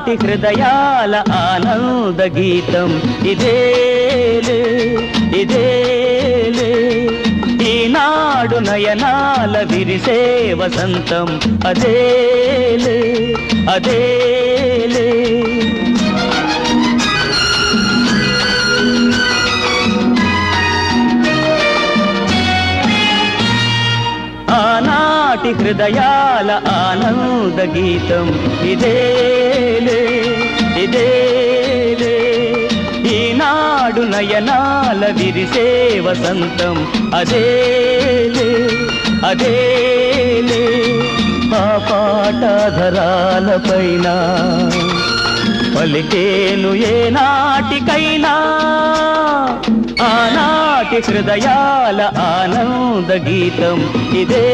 నాటి హృదయాల ఆనంద గీతం. ఇదేలే ఇదేలే ఈనాడు నయనాల విరిసే వసంతం. అదేలే అదేలే ఆనాటి హృదయాల ఆనంద గీతం. ఇదే ఇదేలే ఈనాడు నయనాల విరిసే వసంతం అదేలే అదేలే. ఆ పాటధరాల పైన పలికేను ఏ నాటికైనా ఆనాటి హృదయాల ఆనంద గీతం ఇదే.